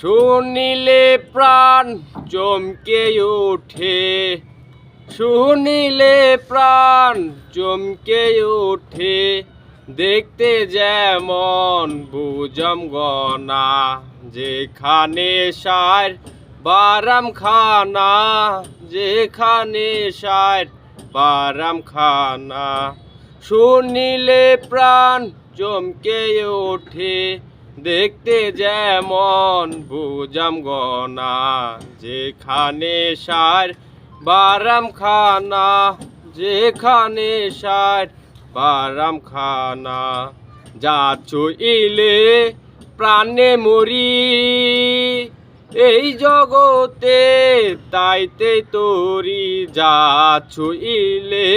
শুনিলে প্রাণ চমকে ওঠে। শুনিলে প্রাণ চমকে ওঠে। দেখতে যেমন বুজম গনা, যেখানে সার বারাম খানা যেখানে সার বারাম খানা শুনিলে প্রাণ চমকে ওঠে। দেখতে যেমন বুজাম গনা, যেখানে সার বারাম খানা যেখানে সার বারাম খানা যাচ্ছ ইলে প্রাণে মরি, এই জগতে তাইতে তোরি। যাচ্ছ ইলে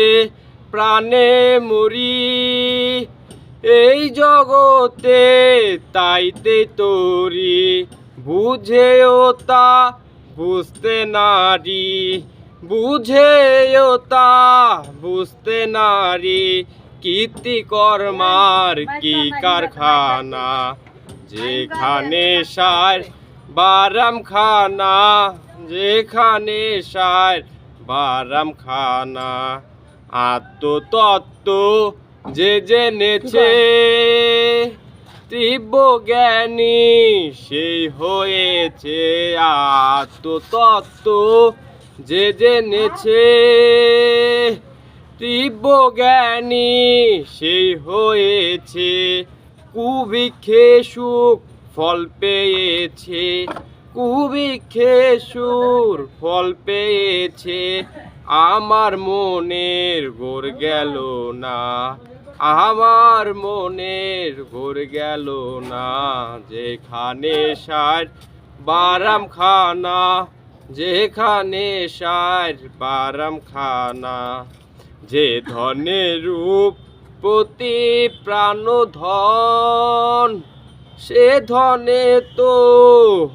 প্রাণে মরি এই জগতে তাইতে তোরি বুঝেও তা বুঝতে নারী বুঝেও তা বুঝতে নারী কীর্তি কর্মার কি কারখানা? যেখানে সার বারাম খানা যেখানে সার বারাম খানা আত্মতত্ত্ব যে জেনেছে তীব্র জ্ঞানী, সেই হয়েছে আত্মতত্ত্ব। যে জেনেছে তীব্র জ্ঞানী, সেই হয়েছে কুভিক্ষে সুখ ফল পেয়েছে। কুভিক্ষে সুর ফল পেয়েছে, আমার মনের গোর গেল না। আমার মনের গোর গেল না, যেখানে সার বারাম খানা যেখানে সার বারাম খানা যে ধনের রূপ প্রতি প্রাণ ধন সে ধনে তো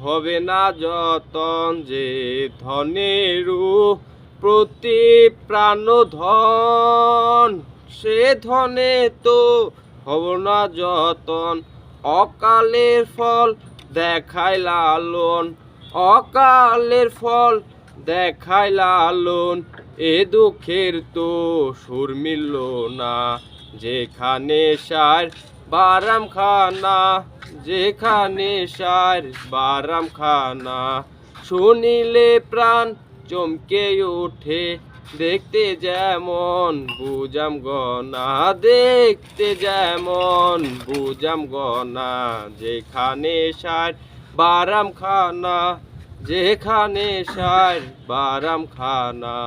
হবে না যতন। যে ধনের রূপ প্রতি প্রাণ ধন সে ধনে তো হব না যতন। অকালের ফল দেখায় লালন, অকালের ফল দেখায় লালন। এ দুঃখের তো সুর মিলল না, যেখানে সার বারাম খানা যেখানে সার বারাম খানা শুনিলে প্রাণ চমকে ওঠে দেখতে যেমন বুঝাম গনা, দেখতে যেমন বুঝাম গনা, যেখানে সার বারাম খানা যেখানে সার বারাম খানা